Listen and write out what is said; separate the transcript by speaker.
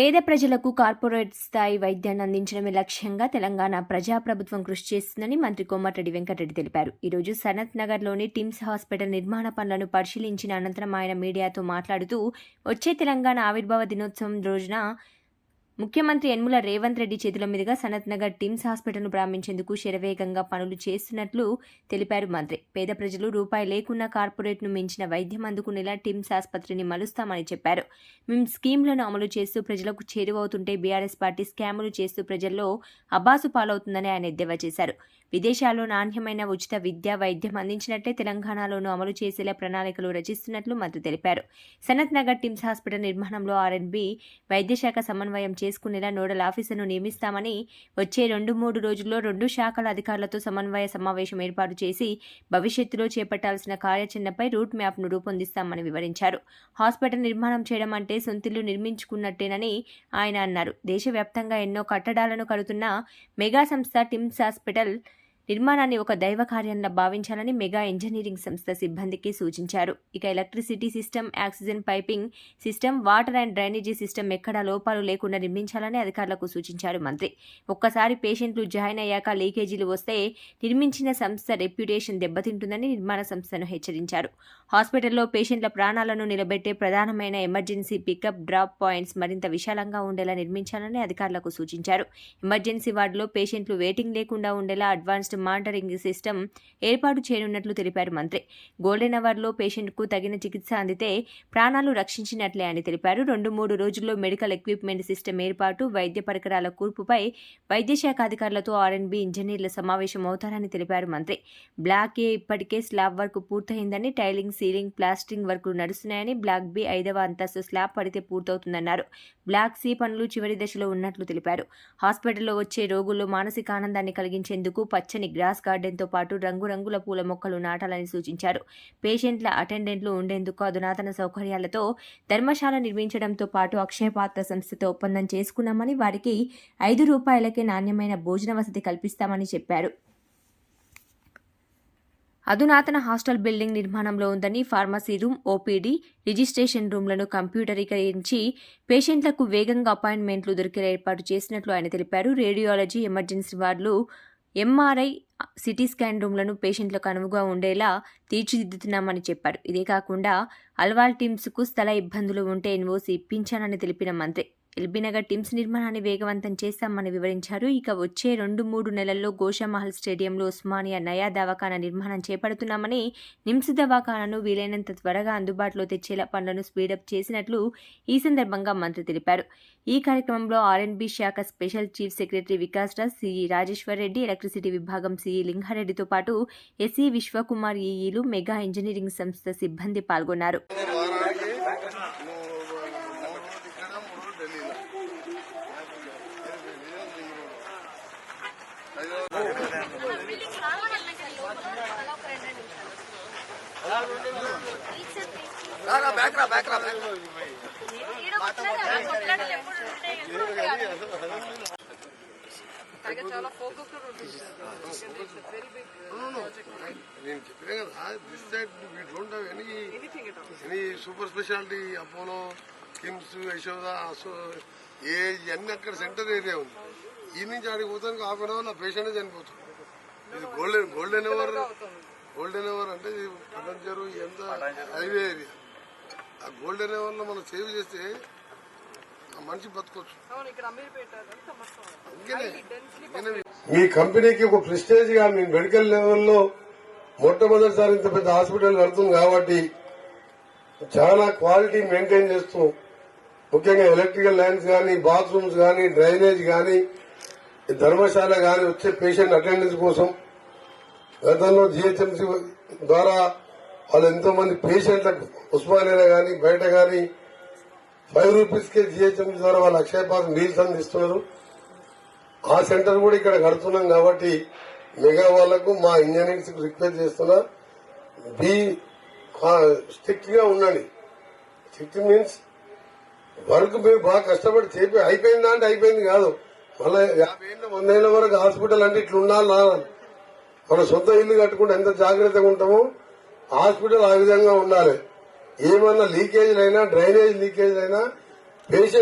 Speaker 1: పేద ప్రజలకు కార్పొరేట్ స్థాయి వైద్యాన్ని అందించడమే లక్ష్యంగా తెలంగాణ ప్రజాప్రభుత్వం కృషి చేస్తుందని మంత్రి కోమటిరెడ్డి వెంకటరెడ్డి తెలిపారు. ఈ రోజు సనత్ నగర్లోని టిమ్స్ హాస్పిటల్ నిర్మాణ పనులను పరిశీలించిన అనంతరం ఆయన మీడియాతో మాట్లాడుతూ వచ్చే తెలంగాణ ఆవిర్భావ దినోత్సవం రోజున ముఖ్యమంత్రి యన్ముల రేవంత్ రెడ్డి చేతుల మీదుగా సనత్ నగర్ టిమ్స్ హాస్పిటల్ను ప్రారంభించేందుకు శరవేగంగా పనులు చేస్తున్నట్లు తెలిపారు మంత్రి. పేద ప్రజలు రూపాయి లేకున్నా కార్పొరేట్ను మించిన వైద్యం అందుకునేలా టిమ్స్ ఆసుపత్రిని మలుస్తామని చెప్పారు. మేము స్కీమ్లను అమలు చేస్తూ ప్రజలకు చేరువవుతుంటే బీఆర్ఎస్ పార్టీ స్కాములు చేస్తూ ప్రజల్లో అబాసు పాలవుతుందని ఆయన ఎద్దేవా చేశారు. విదేశాల్లో నాణ్యమైన ఉచిత విద్య వైద్యం అందించినట్లే తెలంగాణలోనూ అమలు చేసేలా ప్రణాళికలు రచిస్తున్నట్లు మంత్రి తెలిపారు. సనత్ నగర్ టిమ్స్ హాస్పిటల్ నిర్మాణంలో ఆర్ఎన్బి వైద్యశాఖ సమన్వయం చేసుకునేలా నోడల్ ఆఫీసర్ను నియమిస్తామని వచ్చే రెండు మూడు రోజుల్లో రెండు శాఖల అధికారులతో సమన్వయ సమావేశం ఏర్పాటు చేసి భవిష్యత్తులో చేపట్టాల్సిన కార్యాచరణపై రూట్ మ్యాప్ను రూపొందిస్తామని వివరించారు. హాస్పిటల్ నిర్మాణం చేయడం అంటే సొంతిల్లు నిర్మించుకున్నట్టేనని ఆయన అన్నారు. దేశవ్యాప్తంగా ఎన్నో కట్టడాలను కడుతున్న మెగా సంస్థ టిమ్స్ హాస్పిటల్ నిర్మాణాన్ని ఒక దైవ కార్యంలా భావించాలని మెగా ఇంజనీరింగ్ సంస్థ సిబ్బందికి సూచించారు. ఇక electricity system oxygen piping system water and drainage system ఎక్కడా లోపాలు లేకుండా నిర్మించాలని అధికారులకు సూచించారు మంత్రి. ఒక్కసారి పేషెంట్లు జాయిన్ అయ్యాక లీకేజీలు వస్తే నిర్మించిన సంస్థ రెప్యుటేషన్ దెబ్బతింటుందని నిర్మాణ సంస్థను హెచ్చరించారు. హాస్పిటల్లో పేషెంట్ల ప్రాణాలను నిలబెట్టే ప్రధానమైన ఎమర్జెన్సీ పికప్ డ్రాప్ పాయింట్స్ మరింత విశాలంగా ఉండేలా నిర్మించాలని అధికారులకు సూచించారు. ఎమర్జెన్సీ వార్డులో పేషెంట్లు వెయిటింగ్ లేకుండా ఉండేలా అడ్వాన్స్డ్ మానిటరింగ్ సిస్టమ్ ఏర్పాటు చేయనున్నట్లు తెలిపారు మంత్రి. గోల్డెన్ అవర్లో పేషెంట్కు తగిన చికిత్స అందితే ప్రాణాలు రక్షించినట్లే అని తెలిపారు. రెండు మూడు రోజుల్లో మెడికల్ ఎక్విప్మెంట్ సిస్టమ్ ఏర్పాటు వైద్య పరికరాల కూర్పుపై వైద్యశాఖ అధికారులతో ఆర్ఎన్బి ఇంజనీర్ల సమావేశం అవుతారని తెలిపారు మంత్రి. బ్లాక్ ఏ ఇప్పటికే స్లాబ్ వర్క్ పూర్తయిందని టైలింగ్ సీలింగ్ ప్లాస్టింగ్ వర్క్లు నడుస్తున్నాయని బ్లాక్ బి ఐదవ అంతస్తు స్లాబ్ పడితే పూర్తవుతుందన్నారు. బ్లాక్ సి పనులు చివరి దశలో ఉన్నట్లు తెలిపారు. హాస్పిటల్లో వచ్చే రోగుల్లో మానసిక ఆనందాన్ని కలిగించేందుకు పచ్చని గ్రాస్ గార్డెన్తో పాటు రంగురంగుల పూల మొక్కలు నాటాలని సూచించారు. పేషెంట్ల అటెండెంట్లు ఉండేందుకు అధునాతన సౌకర్యాలతో ధర్మశాల నిర్మించడంతో పాటు అక్షయపాత్ర సంస్థతో ఒప్పందం చేసుకున్నామని వారికి ఐదు రూపాయలకే నాణ్యమైన భోజన వసతి కల్పిస్తామని చెప్పారు. అధునాతన హాస్టల్ బిల్డింగ్ నిర్మాణంలో ఉందని ఫార్మసీ రూమ్ ఓపీడీ రిజిస్ట్రేషన్ రూమ్లను కంప్యూటరీకరించి పేషెంట్లకు వేగంగా అపాయింట్మెంట్లు దొరికేలా ఏర్పాటు చేసినట్లు ఆయన తెలిపారు. రేడియాలజీ ఎమర్జెన్సీ వార్డులు ఎంఆర్ఐ సిటీ స్కాన్ రూమ్లను పేషెంట్లకు అనువుగా ఉండేలా తీర్చిదిద్దుతున్నామని చెప్పారు. ఇదే కాకుండా అల్వాల్ టీమ్స్కు స్థల ఇబ్బందులు ఉంటే ఎన్ఓసి ఇప్పించానని తెలిపిన మంత్రి. ఎల్బీనగర్ టీమ్స్ నిర్మాణాన్ని వేగవంతం చేస్తామని వివరించారు. ఇక వచ్చే రెండు మూడు నెలల్లో గోషామహల్ స్టేడియంలో ఉస్మానియా నయా దవాఖానా నిర్మాణం చేపడుతున్నామని నిమ్స్ దవాఖానాను వీలైనంత త్వరగా అందుబాటులో తెచ్చేలా పనులను స్పీడప్ చేసినట్లు ఈ సందర్భంగా మంత్రి తెలిపారు. ఈ కార్యక్రమంలో ఆర్ఎన్బి శాఖ special chief secretary Vikas Raj CE Rajeshwar Reddy electricity విభాగం సిఈ లింగారెడ్డితో పాటు ఎస్ఈ విశ్వకుమార్ ఈఈలు మెగా ఇంజనీరింగ్ సంస్థ సిబ్బంది పాల్గొన్నారు.
Speaker 2: చాలా ఫోకస్ వెరీ బిగ్
Speaker 3: నేను చెప్పినా కదా this side we don't have any any super speciality Apollo KIMS Yashoda ఏ ఇవన్నీ అక్కడ సెంటర్ ఏరియా ఉంది. ఈ నుంచి ఆడికి పోతానికి హాఫ్ అన్ అవర్ పేషెంటే చనిపోతుంది ఇది golden golden hour golden hour అంటే ఇది పటంచెరు ఎంత హైవే ఏరియా ఆ గోల్డెన్ అవర్లో మనం సేవ్ చేస్తే ఆ మనిషి అందుకనే మీ కంపెనీకి ఒక ప్రెస్టేజ్గా మీ మెడికల్ లెవెల్లో మొట్టమొదటిసారి ఇంత పెద్ద హాస్పిటల్ నడుతుంది కాబట్టి చాలా క్వాలిటీ మెయింటైన్ చేస్తూ ముఖ్యంగా ఎలక్ట్రికల్ లైన్స్ కానీ బాత్రూమ్స్ కానీ డ్రైనేజ్ కానీ ధర్మశాల కానీ వచ్చే పేషెంట్ అటెండెన్స్ కోసం గతంలో జిహెచ్ఎంసీ ద్వారా వాళ్ళు ఎంతో మంది పేషెంట్లకు ఉస్మానియాలో కానీ బయట కానీ ఫైవ్ రూపీస్ కే జిహెచ్ఎంసీ ద్వారా వాళ్ళు అక్షయ పాస్ మీల్స్ అందిస్తున్నారు. ఆ సెంటర్ కూడా ఇక్కడ కడుతున్నాం కాబట్టి మెగా వాళ్ళకు మా ఇంజనీర్స్ రిక్వెస్ట్ చేస్తున్నా బీ స్ట్రిక్ట్గా ఉండండి. స్ట్రిక్ట్ మీన్స్ వర్క్ మీరు బాగా కష్టపడి చేపి అయిపోయిందా అంటే అయిపోయింది కాదు. మళ్ళీ యాభై ఏళ్ళ వంద ఏళ్ళ వరకు హాస్పిటల్ అంటే ఇట్లా ఉండాలి నా మన సొంత ఇల్లు కట్టుకుంటే ఎంత జాగ్రత్తగా ఉంటామో హాస్పిటల్ ఆ విధంగా ఉండాలి. ఏమన్నా లీకేజ్ అయినా డ్రైనేజ్ లీకేజ్ అయినా పేషెంట్